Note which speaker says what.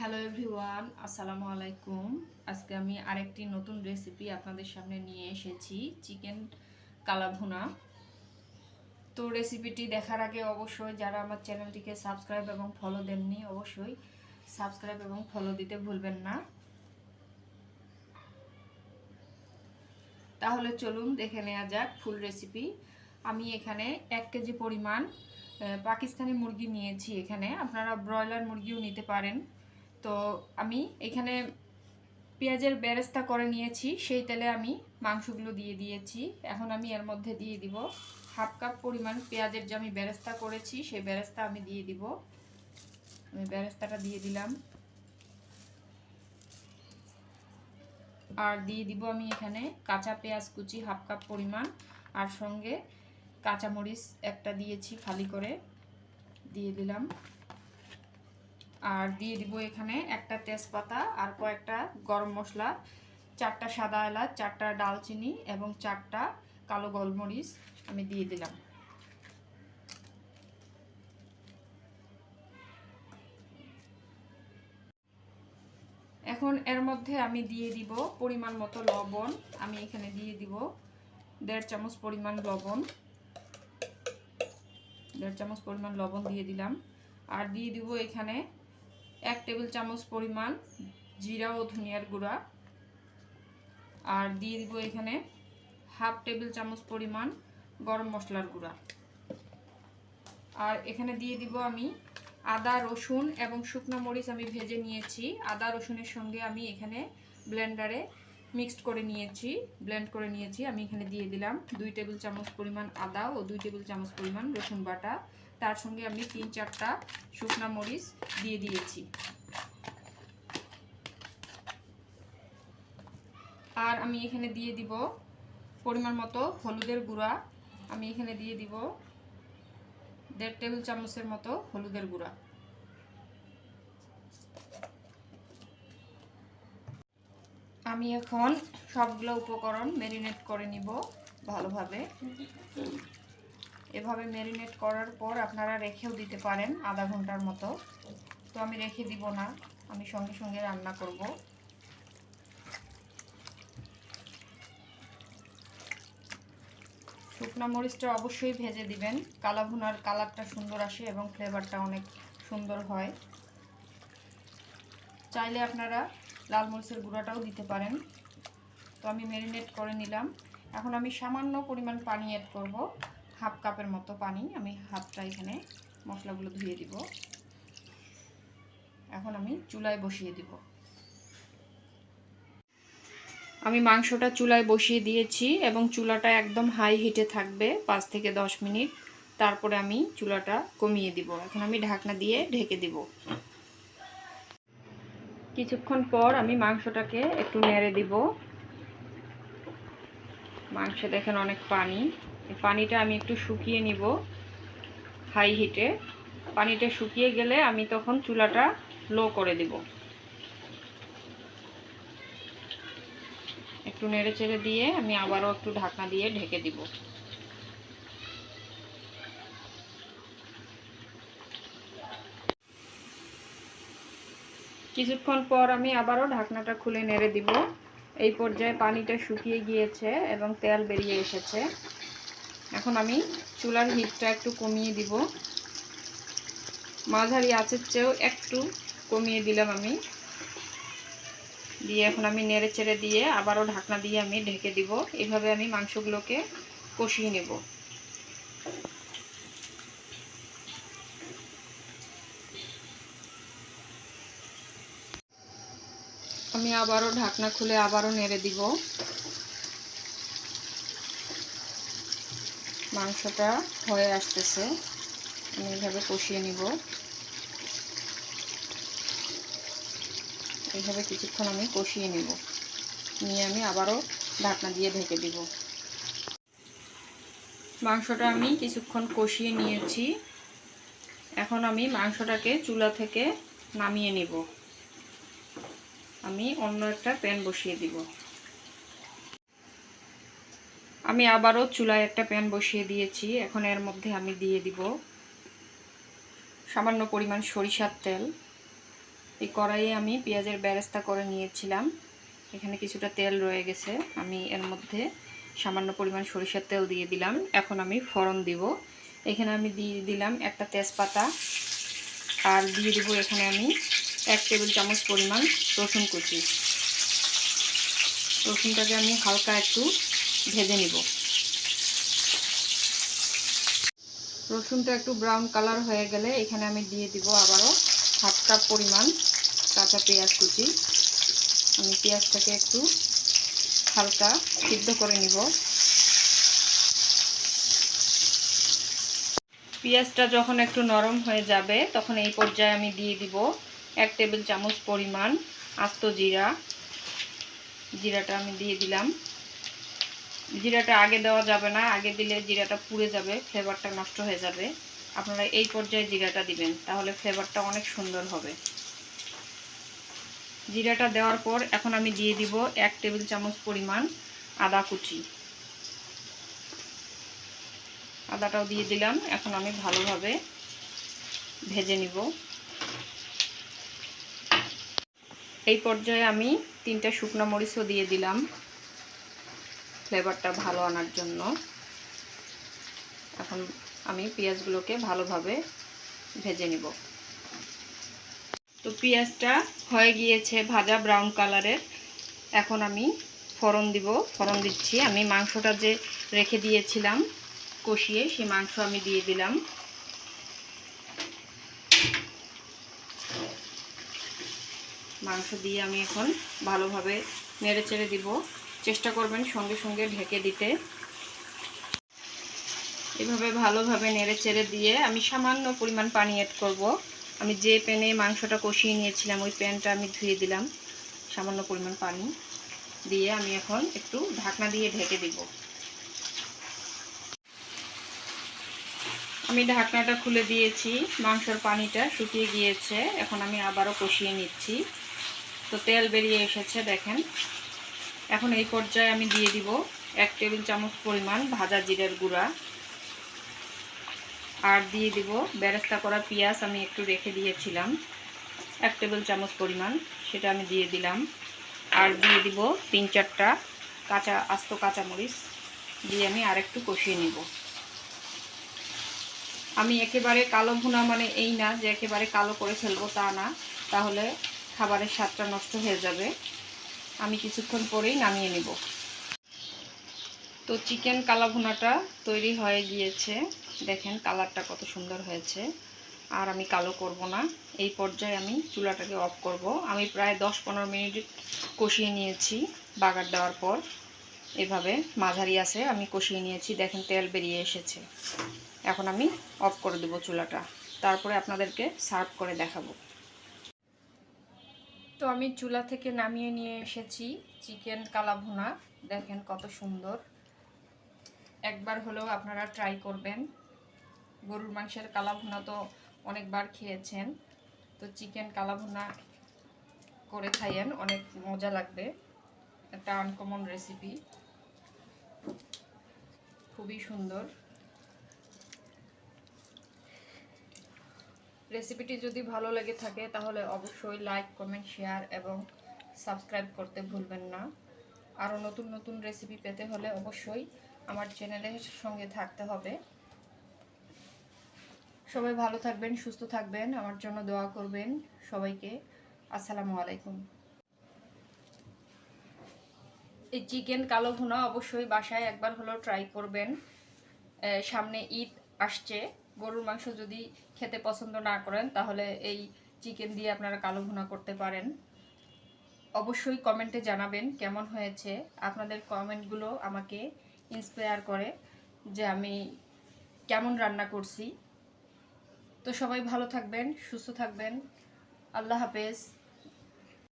Speaker 1: Hello everyone আসসালামু আলাইকুম। আজকে আমি আরেকটি নতুন রেসিপি আপনাদের সামনে নিয়ে এসেছি চিকেন কালাভুনা। তো রেসিপিটি দেখার আগে অবশ্যই যারা আমার চ্যানেলটিকে সাবস্ক্রাইব এবং ফলো দেননি, অবশ্যই সাবস্ক্রাইব এবং ফলো দিতে ভুলবেন না। তাহলে চলুন দেখে নেওয়া যাক ফুল রেসিপি আমি এখানে এক কেজি পরিমাণ পাকিস্তানি মুরগি নিয়েছি এখানে। আপনারা ব্রয়লার মুরগিও নিতে পারেন। তো আমি এখানে পেঁয়াজের বেরেস্তা করে নিয়েছি, সেই তেলে আমি মাংসগুলো দিয়ে দিয়েছি। এখন আমি এর মধ্যে দিয়ে দিব হাফ কাপ পরিমাণ পেঁয়াজের যে আমি বেরেস্তা করেছি, সেই বেরেস্তা আমি দিয়ে দিব। আমি বেরেস্তাটা দিয়ে দিলাম। আর দিয়ে দিব আমি এখানে কাঁচা পেঁয়াজ কুচি হাফ কাপ পরিমাণ, আর সঙ্গে কাঁচামরিচ একটা দিয়েছি খালি করে, দিয়ে দিলাম। আর দিয়ে দিব এখানে একটা তেজপাতা আর কয়েকটা গরম মশলা, চারটা সাদা এলাচ, চারটা ডালচিনি এবং চারটা কালো গোলমরিচ আমি দিয়ে দিলাম। এখন এর মধ্যে আমি দিয়ে দিব পরিমাণ মতো লবণ, আমি এখানে দিয়ে দিব দেড় চামচ পরিমাণ লবণ। দেড় চামচ পরিমাণ লবণ দিয়ে দিলাম। আর দিয়ে দিব এখানে এক টেবিল চামচ পরিমাণ জিরা ও ধনিয়ার গুঁড়া। আর দিয়ে দিব এখানে হাফ টেবিল চামচ পরিমাণ গরম মশলার গুঁড়া। আর এখানে দিয়ে দিব আমি আদা, রসুন এবং শুকনো মরিচ আমি ভেজে নিয়েছি। আদা, রসুনের সঙ্গে আমি এখানে ব্লেন্ডারে মিক্সড করে নিয়েছি, ব্লেন্ড করে নিয়েছি। আমি এখানে দিয়ে দিলাম দুই টেবিল চামচ পরিমাণ আদা ও দুই টেবিল চামচ পরিমাণ রসুন বাটা। তার সঙ্গে আমি তিন চারটা শুকনো মরিচ দিয়ে দিয়েছি। আর আমি এখানে দিয়ে দিব পরিমাণ মতো হলুদের গুঁড়া। আমি এখানে দিয়ে দিব দেড় টেবিল চামচের মতো হলুদের গুঁড়া। আমি এখন সবগুলো উপকরণ ম্যারিনেট করে নিব ভালোভাবে। এভাবে ম্যারিনেট করার পর আপনারা রেখেও দিতে পারেন আধা ঘণ্টার মতো। তো আমি রেখে দিব না, আমি সঙ্গে সঙ্গে রান্না করব। শুকনো মরিচটা অবশ্যই ভেজে দিবেন, কালা ভুনার কালারটা সুন্দর আসে এবং ফ্লেভারটা অনেক সুন্দর হয়। চাইলে আপনারা লাল মরিচের গুঁড়াটাও দিতে পারেন। তো আমি ম্যারিনেট করে নিলাম। এখন আমি সামান্য পরিমাণ পানি অ্যাড করব। হাফ কাপের মতো পানি আমি হাফটা এখানে মশলাগুলো ধুয়ে দিব। এখন আমি চুলায় বসিয়ে দিব। আমি মাংসটা চুলায় বসিয়ে দিয়েছি এবং চুলাটা একদম হাই হিটে থাকবে পাঁচ থেকে দশ মিনিট। তারপরে আমি চুলাটা কমিয়ে দিব। এখন আমি ঢাকনা দিয়ে ঢেকে দিব। কিছুক্ষণ পর আমি মাংসটাকে একটু নেড়ে দিব। মাংসে দেখেন অনেক পানি। পানিটা আমি একটু শুকিয়ে নিব হাই হিটে। পানিটা শুকিয়ে গেলে আমি তখন চুলাটা লো করে দিব। একটু নেড়ে চেড়ে দিয়ে আমি আবারও একটু ঢাকনা দিয়ে ঢেকে দিব। কিছুক্ষণ পর আমি আবারও ঢাকনাটা খুলে নেড়ে দিব। এই পর্যায়ে পানিটা শুকিয়ে গিয়েছে এবং তেল বেরিয়ে এসেছে। এখন আমি চুলার হিটটা একটু কমিয়ে দিব। মাঝারি আঁচের চেয়েও একটু কমিয়ে দিলাম আমি। দিয়ে এখন আমি নেড়ে চেড়ে দিয়ে আবারও ঢাকনা দিয়ে আমি ঢেকে দিব। এভাবে আমি মাংসগুলোকে কষিয়ে নেব। আমি আবারও ঢাকনা খুলে আবারও নেড়ে দিব। মাংসটা হয়ে আসতেছে। আমি এইভাবে কষিয়ে নিব। এইভাবে কিছুক্ষণ আমি কষিয়ে নিব। নিয়ে আমি আবারও ঢাকনা দিয়ে ঢেকে দিব। মাংসটা আমি কিছুক্ষণ কষিয়ে নিয়েছি। এখন আমি মাংসটাকে চুলা থেকে নামিয়ে নিব। আমি অন্য একটা প্যান বসিয়ে দিব। আমি আবারও চুলায় একটা প্যান বসিয়ে দিয়েছি। এখন এর মধ্যে আমি দিয়ে দিব সামান্য পরিমাণ সরিষার তেল। এই কড়াইয়ে আমি পেঁয়াজের ব্যারেস্তা করে নিয়েছিলাম। এখানে কিছুটা তেল রয়ে গেছে। আমি এর মধ্যে সামান্য পরিমাণ সরিষার তেল দিয়ে দিলাম। এখন আমি ফোড়ন দিব। এখানে আমি দিয়ে দিলাম একটা তেজপাতা। আর দিয়ে দিব এখানে আমি এক টেবিল চামচ পরিমাণ রসুন কুচি। রসুনটাকে আমি হালকা একটু ভেজে নিব। রসুনটা একটু ব্রাউন কালার হয়ে গেলে এখানে আমি দিয়ে দিব আবারও হাফ কাপ পরিমাণ কাঁচা পেঁয়াজ কুচি। আমি পেঁয়াজটাকে একটু হালকা সিদ্ধ করে নিব। পেঁয়াজটা যখন একটু নরম হয়ে যাবে, তখন এই পর্যায়ে আমি দিয়ে দিব এক টেবিল চামচ পরিমাণ আস্ত জিরা। জিরাটা আমি দিয়ে দিলাম। জিরাটা আগে দেওয়া যাবে না, আগে দিলে জিরাটা পুড়ে যাবে, ফ্লেভারটা নষ্ট হয়ে যাবে। আপনারা এই পর্যায়ে জিরাটা দিবেন, তাহলে ফ্লেভারটা অনেক সুন্দর হবে। জিরাটা দেওয়ার পর এখন আমি দিয়ে দিব এক টেবিল চামচ পরিমাণ আদা কুচি। আদাটাও দিয়ে দিলাম, এখন আমি ভালোভাবে ভেজে নিব। এই পর্যায়ে আমি তিনটা শুকনো মরিচও দিয়ে দিলাম। ফ্লেভারটা ভালো আনার জন্য। এখন আমি পেঁয়াজগুলোকে ভালোভাবে ভেজে নিব। তো পেঁয়াজটা হয়ে গিয়েছে ভাজা ব্রাউন কালারের এখন আমি ফোড়ন দিব। ফোড়ন দিচ্ছি। আমি মাংসটা যে রেখে দিয়েছিলাম কষিয়ে, সেই মাংস আমি দিয়ে দিলাম। মাংস দিয়ে আমি এখন ভালোভাবে নেড়ে চেড়ে দিব। চেষ্টা করবেন সঙ্গে সঙ্গে ঢেকে দিতে। এভাবে ভালোভাবে নেড়ে চেড়ে দিয়ে আমি সামান্য পরিমাণ পানি অ্যাড করব। আমি যে প্যানে মাংসটা কষিয়ে নিয়েছিলাম, ওই প্যানটা আমি ধুয়ে দিলাম, সামান্য পরিমাণ পানি দিয়ে আমি এখন একটু ঢাকনা দিয়ে ঢেকে দিব। আমি ঢাকনাটা খুলে দিয়েছি, মাংসর পানিটা শুকিয়ে গিয়েছে, এখন আমি আবারও কষিয়ে নিচ্ছি। তো তেল বেরিয়ে এসেছে, দেখেন। এখন এই পর্যায়ে আমি দিয়ে দিব এক টেবিল চামচ পরিমাণ ভাজা জিরের গুঁড়া। আর দিয়ে দিব বেরেস্তা করা পেঁয়াজ আমি একটু রেখে দিয়েছিলাম, এক টেবিল চামচ পরিমাণ, সেটা আমি দিয়ে দিলাম। আর দিয়ে দিব তিন চারটা কাঁচা, আস্ত কাঁচামরিচ দিয়ে আমি আরেকটু কষিয়ে নিব। আমি একেবারে কালো ভুনা মানে এই না যে একেবারে কালো করে ফেলব তা না, তাহলে খাবারের স্বাদটা নষ্ট হয়ে যাবে। আমি কিছুক্ষণ পরেই নামিয়ে নেব। তো চিকেন কালা ভুনাটা তৈরি হয়ে গিয়েছে। দেখেন কালারটা কত সুন্দর হয়েছে। আর আমি কালো করব না। এই পর্যায়ে আমি চুলাটাকে অফ করব। আমি প্রায় দশ পনেরো মিনিট কষিয়ে নিয়েছি বাগার দেওয়ার পর। এভাবে মাঝারি আছে, আমি কষিয়ে নিয়েছি। দেখেন তেল বেরিয়ে এসেছে। এখন আমি অফ করে দেবো চুলাটা। তারপরে আপনাদেরকে সার্ভ করে দেখাবো। তো আমি চুলা থেকে নামিয়ে নিয়ে এসেছি চিকেন কালাভুনা। দেখেন কত সুন্দর। একবার হলেও আপনারা ট্রাই করবেন। গরুর মাংসের কালাভুনা তো অনেকবার খেয়েছেন। তো চিকেন কালাভুনা করে খাইয়েন, অনেক মজা লাগবে। একটা আনকমন রেসিপি খুবই সুন্দর। রেসিপিটি যদি ভালো লেগে থাকে, তাহলে অবশ্যই লাইক কমেন্ট শেয়ার এবং সাবস্ক্রাইব করতে ভুলবেন না। আরও নতুন নতুন রেসিপি পেতে হলে অবশ্যই আমার চ্যানেলের সঙ্গে থাকতে হবে। সবাই ভালো থাকবেন, সুস্থ থাকবেন, আমার জন্য দোয়া করবেন সবাইকে। আসসালামু আলাইকুম। এই চিকেন কালো ভুনা অবশ্যই বাসায় একবার হলেও ট্রাই করবেন। সামনে ঈদ আসছে। গরুর মাংস যদি খেতে পছন্দ না করেন, তাহলে এই চিকেন দিয়ে আপনারা কালো ভুনা করতে পারেন। অবশ্যই কমেন্টে জানাবেন কেমন হয়েছে। আপনাদের কমেন্টগুলো আমাকে ইন্সপায়ার করে যে আমি কেমন রান্না করছি। তো সবাই ভালো থাকবেন, সুস্থ থাকবেন। আল্লাহ হাফেজ।